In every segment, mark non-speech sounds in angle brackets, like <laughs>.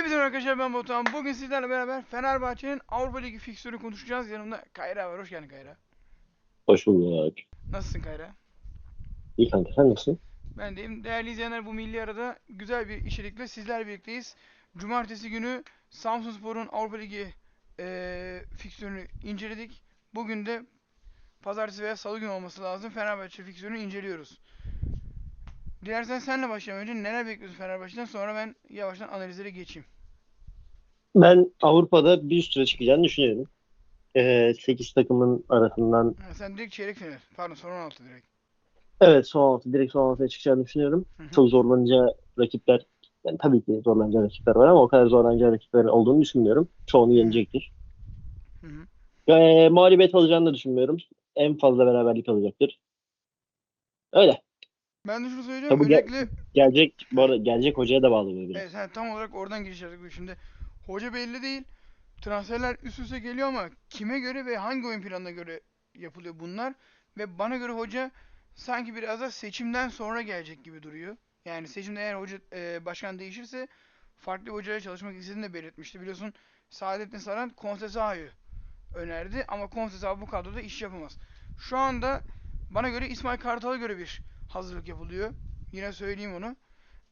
Hepinize arkadaşlar ben Batuhan. Bugün sizlerle beraber Fenerbahçe'nin Avrupa Ligi fiksürünü konuşacağız. Yanımda Kayra var. Hoş geldin Kayra. Hoş bulduk. Nasılsın Kayra? İyi kanka sen nasılsın? Ben deyim. Değerli izleyenler bu milli arada güzel bir içerikle sizlerle birlikteyiz. Cumartesi günü Samsunspor'un Avrupa Ligi eee fiksürünü inceledik. Bugün de pazartesi veya salı günü olması lazım. Fenerbahçe fiksürünü inceliyoruz. Dilersen senle başlayalım önce. Neler bekliyorsun Fenerbahçe'den? Sonra ben yavaştan analizlere geçeyim. Ben Avrupa'da bir üst tura çıkacağını düşünüyorum. Ee, 8 takımın arasından Ha, sen direkt çeyrek final. Pardon son 16 direkt. evet son 16 direkt son 16'ya çıkacağını düşünüyorum. Hı hı. Çok zorlanacağı rakipler yani tabii ki zorlanacağı rakipler var ama o kadar zorlanacağı rakipler olduğunu düşünmüyorum. Çoğunu yenecektir. Hı hı. Ve mağlubiyet alacağını da düşünmüyorum. En fazla beraberlik alacaktır. Öyle. Ben de şunu söyleyeceğim. Tabii gel- Öncelikle Gelecek bu arada gelecek hocaya da bağlı bu biraz. Evet, sen tam olarak oradan giriş yaptık. Şimdi hoca belli değil. Transferler üst üste geliyor ama kime göre ve hangi oyun planına göre yapılıyor bunlar? Ve bana göre hoca sanki biraz da seçimden sonra gelecek gibi duruyor. Yani seçimde eğer hoca e, başkan değişirse farklı bir hocayla çalışmak istediğini de belirtmişti. Biliyorsun Saadettin Saran Konsesao'yu önerdi ama Konsesao bu kadroda iş yapamaz. Şu anda bana göre İsmail Kartal'a göre bir hazırlık yapılıyor. Yine söyleyeyim onu.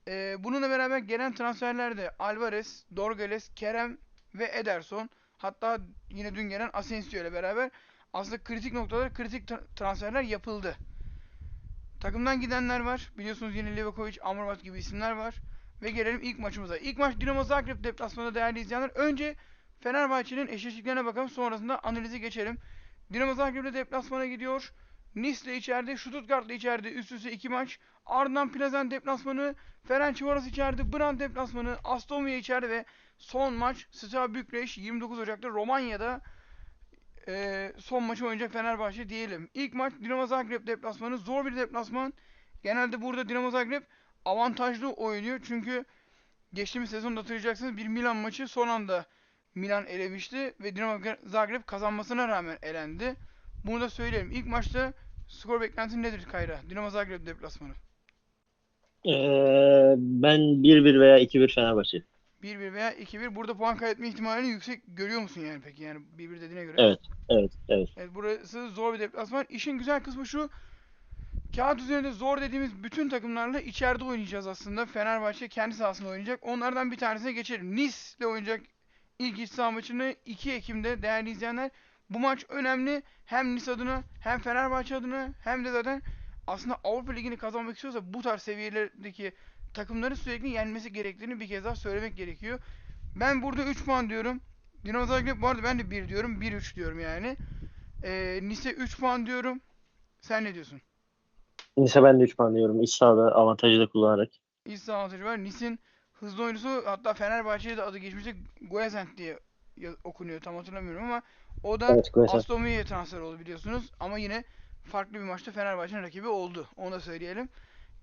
Ee, bununla beraber gelen transferlerde Alvarez, Dorgales, Kerem ve Ederson hatta yine dün gelen Asensio ile beraber aslında kritik noktalar, kritik tra- transferler yapıldı. Takımdan gidenler var. Biliyorsunuz yine Livakovic, Amrabat gibi isimler var. Ve gelelim ilk maçımıza. İlk maç Dinamo Zagreb deplasmanında değerli izleyenler. Önce Fenerbahçe'nin eşleştiklerine bakalım. Sonrasında analize geçelim. Dinamo Zagreb'de deplasmana gidiyor. Nice'le içeride, Stuttgart'la içeride üst üste iki maç. Ardından Plazen deplasmanı, Ferencvaros içeride, Brand deplasmanı, Aston Villa içeride ve son maç Steaua Bükreş 29 Ocak'ta Romanya'da eee, son maçı oynayacak Fenerbahçe diyelim. İlk maç Dinamo Zagreb deplasmanı zor bir deplasman. Genelde burada Dinamo Zagreb avantajlı oynuyor çünkü geçtiğimiz sezonda hatırlayacaksınız bir Milan maçı son anda Milan elemişti ve Dinamo Zagreb kazanmasına rağmen elendi. Bunu da söyleyelim. İlk maçta skor beklentin nedir Kayra? Dinamo Zagreb deplasmanı. Ee, ben 1-1 veya 2-1 Fenerbahçe. 1-1 veya 2-1. Burada puan kaybetme ihtimalini yüksek görüyor musun yani peki? Yani 1-1 dediğine göre. Evet. Evet, evet. Evet burası zor bir deplasman. İşin güzel kısmı şu. Kağıt üzerinde zor dediğimiz bütün takımlarla içeride oynayacağız aslında. Fenerbahçe kendi sahasında oynayacak. Onlardan bir tanesine geçelim. Nice ile oynayacak ilk iç saha maçını 2 Ekim'de değerli izleyenler. Bu maç önemli. Hem Nice adına hem Fenerbahçe adına hem de zaten aslında Avrupa Ligi'ni kazanmak istiyorsa bu tarz seviyelerdeki takımların sürekli yenmesi gerektiğini bir kez daha söylemek gerekiyor. Ben burada 3 puan diyorum. Dinamo Zagreb bu arada ben de 1 diyorum. 1-3 diyorum yani. Ee, Nice 3 puan diyorum. Sen ne diyorsun? Neyse ben de 3 puan diyorum. İç sahada avantajı da kullanarak. İç saha avantajı var. Nice'in hızlı oyuncusu hatta Fenerbahçe'de de adı geçmişte Guezent diye okunuyor tam hatırlamıyorum ama o da Evet. Aston Villa'ya transfer oldu biliyorsunuz. Ama yine farklı bir maçta Fenerbahçe'nin rakibi oldu. Onu da söyleyelim.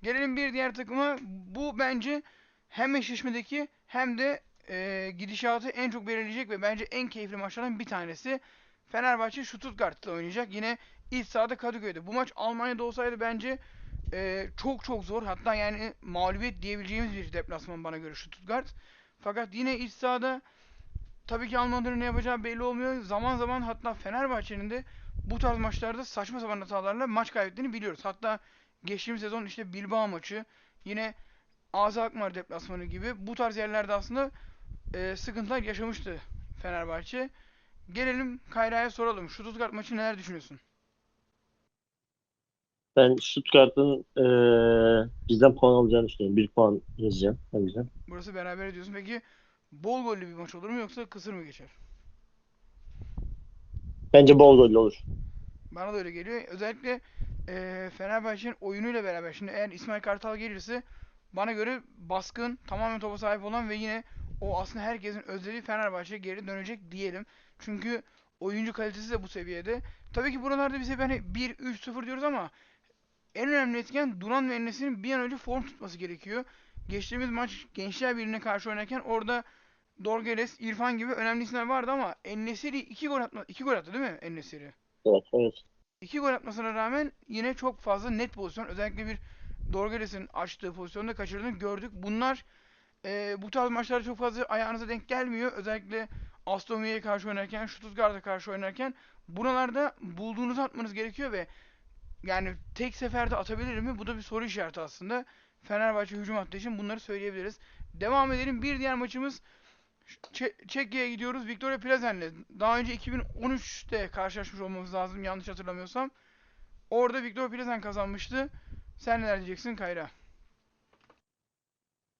Gelelim bir diğer takıma. Bu bence hem eşleşmedeki hem de e, gidişatı en çok belirleyecek ve bence en keyifli maçlardan bir tanesi. Fenerbahçe Stuttgart'la oynayacak. Yine iç sahada Kadıköy'de. Bu maç Almanya'da olsaydı bence e, çok çok zor. Hatta yani mağlubiyet diyebileceğimiz bir deplasman bana göre Stuttgart. Fakat yine iç sahada tabii ki Almanların ne yapacağı belli olmuyor. Zaman zaman hatta Fenerbahçe'nin de bu tarz maçlarda saçma sapan hatalarla maç kaybettiğini biliyoruz. Hatta geçtiğimiz sezon işte Bilbao maçı, yine AZ Alkmaar deplasmanı gibi bu tarz yerlerde aslında e, sıkıntılar yaşamıştı Fenerbahçe. Gelelim Kayra'ya soralım. Stuttgart maçı neler düşünüyorsun? Ben Stuttgart'ın eee bizden puan alacağını düşünüyorum. 1 puan yazacağım. O yüzden. Burası beraber ediyorsun. Peki bol gollü bir maç olur mu yoksa kısır mı geçer? Bence bol gollü olur. Bana da öyle geliyor. Özellikle eee Fenerbahçe'nin oyunuyla beraber. Şimdi eğer İsmail Kartal gelirse bana göre baskın, tamamen topa sahip olan ve yine o aslında herkesin özlediği Fenerbahçe geri dönecek diyelim. Çünkü oyuncu kalitesi de bu seviyede. Tabii ki buralarda bize hani 1-3-0 diyoruz ama en önemli etken Duran ve Enes'in bir an önce form tutması gerekiyor. Geçtiğimiz maç Gençler Birliği'ne karşı oynarken orada Dorgeles, İrfan gibi önemli isimler vardı ama En-Nesyri 2 gol atma 2 gol attı değil mi En-Nesyri? Evet, evet. İki gol atmasına rağmen yine çok fazla net pozisyon. Özellikle bir Dorgeles'in açtığı pozisyonda kaçırdığını gördük. Bunlar Ee, bu tarz maçlar çok fazla ayağınıza denk gelmiyor. Özellikle Aston Villa'ya karşı oynarken, Stuttgart'a karşı oynarken buralarda bulduğunuzu atmanız gerekiyor ve yani tek seferde atabilir mi? Bu da bir soru işareti aslında. Fenerbahçe hücum attığı için bunları söyleyebiliriz. Devam edelim. Bir diğer maçımız Çe- Çekya'ya gidiyoruz. Victoria Plzen'le. Daha önce 2013'te karşılaşmış olmamız lazım yanlış hatırlamıyorsam. Orada Victoria Plzen kazanmıştı. Sen neler diyeceksin Kayra?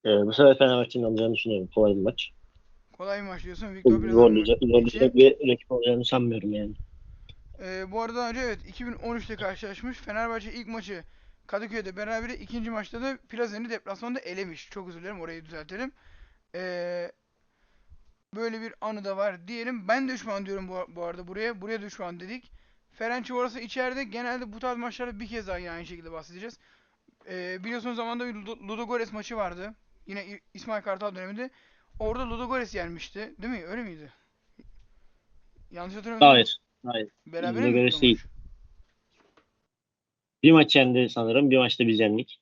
Ee, bu sefer Fenerbahçe'nin alacağını düşünüyorum. Kolay bir maç. Kolay bir maç diyorsun. Victoria Plzen Zorlayacak, zorlayacak bir rakip olacağını sanmıyorum yani. Ee, bu arada önce evet 2013'te karşılaşmış. Fenerbahçe ilk maçı Kadıköy'de beraber ikinci maçta da Plazen'i deplasmanda elemiş. Çok özür dilerim orayı düzeltelim. Ee, böyle bir anı da var diyelim. Ben de 3 puan diyorum bu, bu arada buraya. Buraya da 3 puan dedik. Ferencvarosa içeride genelde bu tarz maçlarda bir kez daha yine aynı şekilde bahsedeceğiz. Ee, biliyorsunuz zamanında bir Ludo- Ludogorets maçı vardı. Yine İsmail Kartal döneminde. Orada Ludogorets yenmişti. Değil mi? Öyle miydi? Yanlış hatırlamıyorum. Hayır. Hayır. Beraber Ludogorets değil. Bir maç yendi sanırım. Bir maçta biz yendik.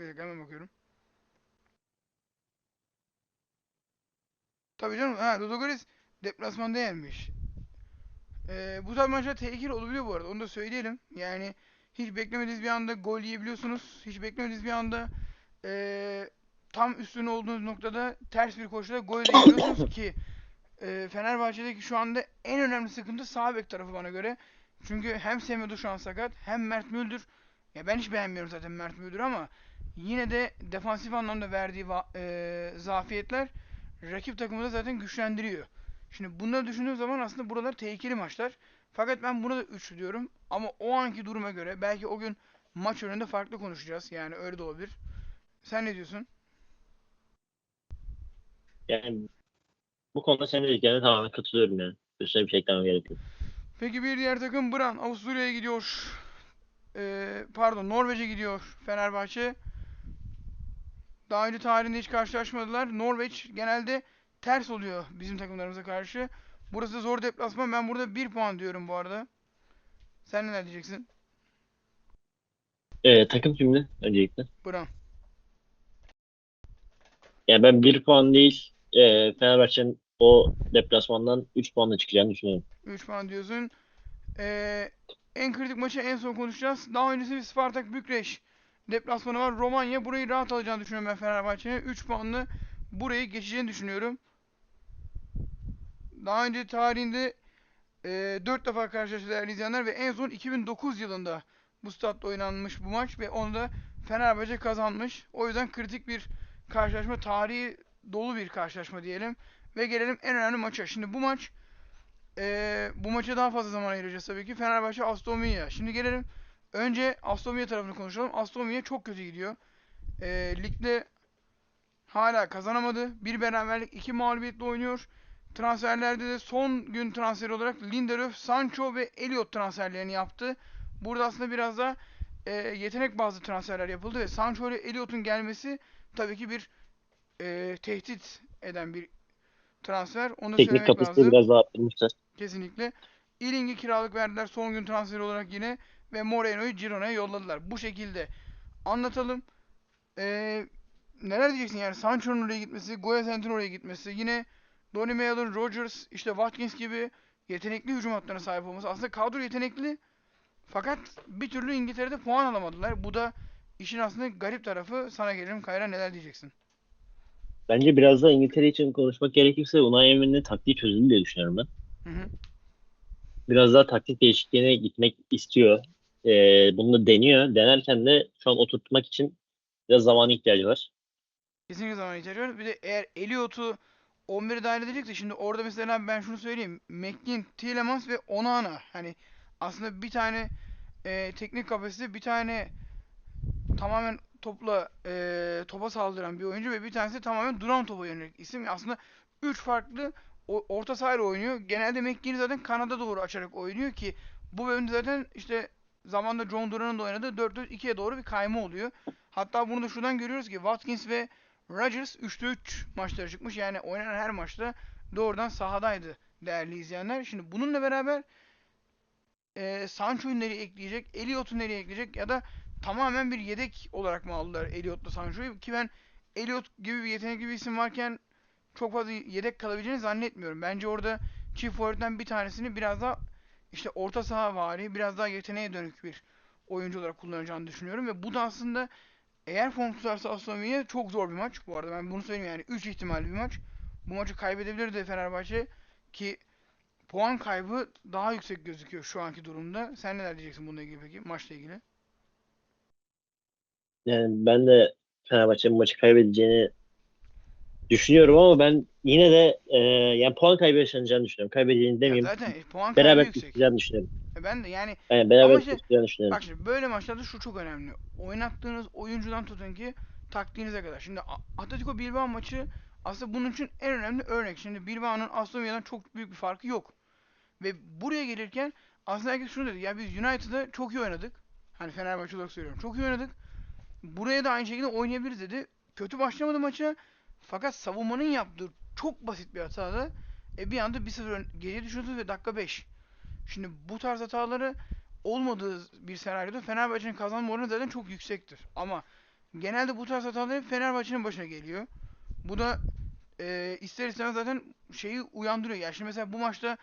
Bir dakika hemen bakıyorum. Tabii canım. Ha, Ludogorets deplasmanda yenmiş. Ee, bu tarz maçlar tehlikeli olabiliyor bu arada. Onu da söyleyelim. Yani hiç beklemediğiniz bir anda gol yiyebiliyorsunuz. Hiç beklemediğiniz bir anda ee, tam üstüne olduğunuz noktada ters bir koşuda gol de yiyorsunuz ki ee, Fenerbahçe'deki şu anda en önemli sıkıntı sağ bek tarafı bana göre. Çünkü hem Semedo şu an sakat hem Mert Müldür ya ben hiç beğenmiyorum zaten Mert Müldür ama yine de defansif anlamda verdiği eee, zafiyetler rakip takımı da zaten güçlendiriyor. Şimdi bunları düşündüğüm zaman aslında buralar tehlikeli maçlar. Fakat ben buna da 3 diyorum. Ama o anki duruma göre belki o gün maç önünde farklı konuşacağız. Yani öyle de olabilir. Sen ne diyorsun? Yani bu konuda senin dediklerine tamamen katılıyorum yani. Üstüne bir şey eklemem gerek yok. Peki bir diğer takım Bran Avusturya'ya gidiyor. Eee, pardon Norveç'e gidiyor Fenerbahçe. Daha önce tarihinde hiç karşılaşmadılar. Norveç genelde ters oluyor bizim takımlarımıza karşı. Burası da zor deplasman. Ben burada 1 puan diyorum bu arada. Sen neler diyeceksin? Ee, takım kimdi öncelikle? Bran. Yani ben bir puan değil e, Fenerbahçe'nin o deplasmandan 3 puanla çıkacağını düşünüyorum. 3 puan diyorsun. Eee, en kritik maçı en son konuşacağız. Daha öncesi bir Spartak Bükreş deplasmanı var. Romanya burayı rahat alacağını düşünüyorum ben Fenerbahçe'ye. 3 puanlı burayı geçeceğini düşünüyorum. Daha önce tarihinde eee 4 defa karşılaştı değerli izleyenler ve en son 2009 yılında bu statta oynanmış bu maç ve onu da Fenerbahçe kazanmış. O yüzden kritik bir karşılaşma, tarihi dolu bir karşılaşma diyelim. Ve gelelim en önemli maça. Şimdi bu maç eee, bu maça daha fazla zaman ayıracağız tabii ki. Fenerbahçe Aston Villa. Şimdi gelelim önce Aston Villa tarafını konuşalım. Aston Villa çok kötü gidiyor. Eee, ligde hala kazanamadı. Bir beraberlik, iki mağlubiyetle oynuyor. Transferlerde de son gün transferi olarak Lindelöf, Sancho ve Elliot transferlerini yaptı. Burada aslında biraz da eee, yetenek bazlı transferler yapıldı ve Sancho ile Elliot'un gelmesi tabii ki bir eee, tehdit eden bir transfer. Onu Teknik söylemek kapasite lazım. biraz daha arttırmışlar. Kesinlikle. Ealing'i kiralık verdiler son gün transferi olarak yine ve Moreno'yu Girona'ya yolladılar. Bu şekilde anlatalım. Ee, neler diyeceksin yani Sancho'nun oraya gitmesi, Goyasent'in oraya gitmesi, yine Donny Malen, Rodgers, işte Watkins gibi yetenekli hücum hatlarına sahip olması. Aslında kadro yetenekli fakat bir türlü İngiltere'de puan alamadılar. Bu da işin aslında garip tarafı. Sana gelelim Kayra neler diyeceksin? Bence biraz da İngiltere için konuşmak gerekirse Unai Emery'nin taktiği çözüldü diye düşünüyorum ben. Hı hı. Biraz daha taktik değişikliğine gitmek istiyor. Ee, bunu deniyor. Denerken de şu an oturtmak için biraz zamana ihtiyacı var. Kesinlikle zaman ihtiyacı Bir de eğer Elliot'u 11'e dahil edecekse şimdi orada mesela ben şunu söyleyeyim. McGinn, Tielemans ve Onana hani aslında bir tane e, teknik kapasite bir tane tamamen topla e, topa saldıran bir oyuncu ve bir tanesi tamamen duran topa yönelik isim. Aslında 3 farklı o- orta sahayla oynuyor. Genelde McGinn'i zaten kanada doğru açarak oynuyor ki bu bölümde zaten işte zamanda John Duran'ın da oynadığı 4-4-2'ye doğru bir kayma oluyor. Hatta bunu da şuradan görüyoruz ki Watkins ve Rodgers 3'te 3 maçlara çıkmış. Yani oynanan her maçta doğrudan sahadaydı değerli izleyenler. Şimdi bununla beraber e, Sancho'yu nereye ekleyecek, Elliot'u nereye ekleyecek ya da tamamen bir yedek olarak mı aldılar Elliot'la Sancho'yu ki ben Elliot gibi bir yetenekli bir isim varken çok fazla yedek kalabileceğini zannetmiyorum. Bence orada çift forvetten bir tanesini biraz daha işte orta saha vari, biraz daha yeteneğe dönük bir oyuncu olarak kullanacağını düşünüyorum ve bu da aslında eğer form tutarsa Aston Villa çok zor bir maç. Bu arada ben bunu söyleyeyim yani 3 ihtimalli bir maç. Bu maçı kaybedebilirdi Fenerbahçe ki puan kaybı daha yüksek gözüküyor şu anki durumda. Sen neler diyeceksin bununla ilgili peki maçla ilgili? Yani ben de Fenerbahçe'nin maçı kaybedeceğini düşünüyorum ama ben yine de e, yani puan kaybı yaşanacağını düşünüyorum. Kaybedeceğini Ya demeyeyim. zaten e, puan kaybı Beraber yüksek. düşünüyorum. E Ben de yani Yani beraber Ama işte- düşünüyorum. Bak şimdi böyle maçlarda şu çok önemli. Oynattığınız oyuncudan tutun ki taktiğinize kadar. Şimdi Atletico Bilbao maçı aslında bunun için en önemli örnek. Şimdi Bilbao'nun Aston Villa'dan çok büyük bir farkı yok. Ve buraya gelirken aslında herkes şunu dedi. Ya biz United'da çok iyi oynadık. Hani Fenerbahçe olarak söylüyorum. Çok iyi oynadık. Buraya da aynı şekilde oynayabiliriz dedi. Kötü başlamadı maça. Fakat savunmanın yaptığı çok basit bir hatada e, bir anda 1-0 ön- geriye düşürdü ve dakika 5. Şimdi bu tarz hataları olmadığı bir senaryoda Fenerbahçe'nin kazanma oranı zaten çok yüksektir. Ama genelde bu tarz hatalar Fenerbahçe'nin başına geliyor. Bu da e, ister istemez zaten şeyi uyandırıyor. Yani şimdi mesela bu maçta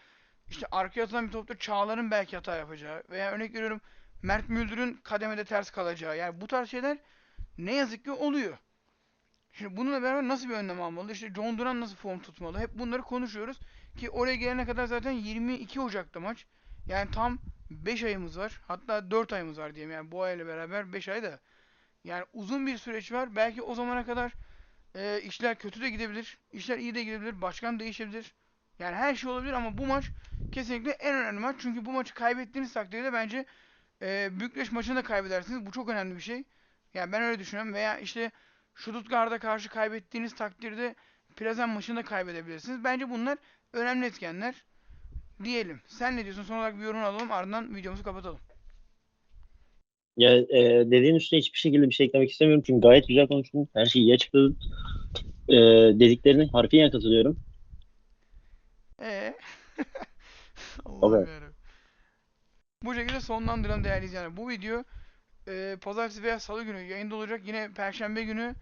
işte arkaya atılan bir topta Çağlar'ın belki hata yapacağı veya örnek veriyorum Mert Müldür'ün kademede ters kalacağı. Yani bu tarz şeyler ne yazık ki oluyor. Şimdi bununla beraber nasıl bir önlem almalı? İşte John Duran nasıl form tutmalı? Hep bunları konuşuyoruz. Ki oraya gelene kadar zaten 22 Ocak'ta maç. Yani tam 5 ayımız var. Hatta 4 ayımız var diyeyim. Yani bu ayla beraber 5 ay da. Yani uzun bir süreç var. Belki o zamana kadar e, işler kötü de gidebilir. işler iyi de gidebilir. Başkan değişebilir. Yani her şey olabilir ama bu maç kesinlikle en önemli maç. Çünkü bu maçı kaybettiğiniz takdirde bence e, Bükreş maçını da kaybedersiniz. Bu çok önemli bir şey. Yani ben öyle düşünüyorum. Veya işte Stuttgart'a karşı kaybettiğiniz takdirde Plazen maçını da kaybedebilirsiniz. Bence bunlar önemli etkenler diyelim. Sen ne diyorsun? Son olarak bir yorum alalım ardından videomuzu kapatalım. Yani e, dediğin üstüne hiçbir şekilde bir şey eklemek istemiyorum çünkü gayet güzel konuştun. Her şeyi iyi açıkladın. E, dediklerine harfiyen katılıyorum. <laughs> Ee? Yarabbim. Bu şekilde sonlandıralım değerli izleyenler. Bu video e, pazartesi veya salı günü yayında olacak. Yine perşembe günü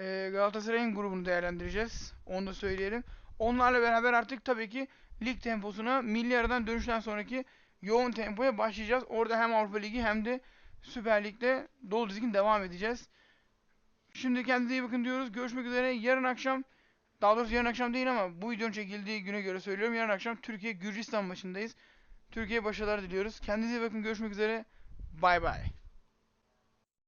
e, Galatasaray'ın grubunu değerlendireceğiz. Onu da söyleyelim. Onlarla beraber artık tabii ki lig temposuna milli aradan dönüşten sonraki yoğun tempoya başlayacağız. Orada hem Avrupa Ligi hem de Süper Lig'de dolu dizgin devam edeceğiz. Şimdi kendinize iyi bakın diyoruz. Görüşmek üzere. Yarın akşam daha doğrusu yarın akşam değil ama bu videonun çekildiği güne göre söylüyorum. Yarın akşam Türkiye Gürcistan maçındayız. Türkiye'ye başarılar diliyoruz. Kendinize iyi bakın. Görüşmek üzere. Bay bay.